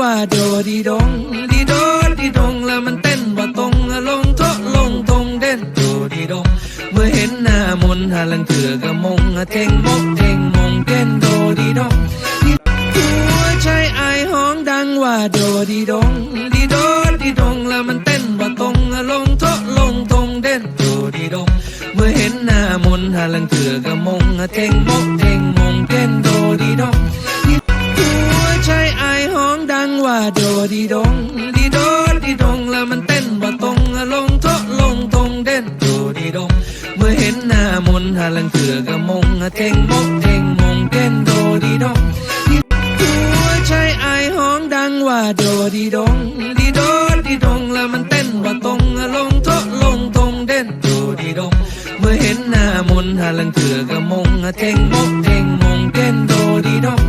ว่าโดดีดงดีโดดีดงแล้วมันเต้นว่าตรงลงโทะลงตรงเด่นโดดีดง เมื่อเห็นหน้ามนหาลังเถือกะมงเทงมกเทงมงเต้นโดดีดงหัวใจไอายห้องดังว่าโดดีดงดีโดดีดงแล้วมันเต้นว่าตรงลงโทะลงตรงเด่นโดดีดง เมื่อเห็นหน้ามนหาลังเถือกะมงเทงมกเทงมงเต้นโดดีดง ว่าโดดีดงดีโดดีดงแล้วมันเต้นว่าตรงลงโทะลงตรงเด่นโดดีดง เมื่อเห็นหน้ามนหาลังเถือกะมงเทงมกเทงมงเต้นโดดีดงหัวใจไอายห้องดังว่าโดดีดงดีโดดีดงแล้วมันเต้นว่าตรงลงโทะลงตรงเด่นโดดีดง เมื่อเห็นหน้ามนหาลังเถือกะมงเทงมกเทงมงเต้นโดดีดง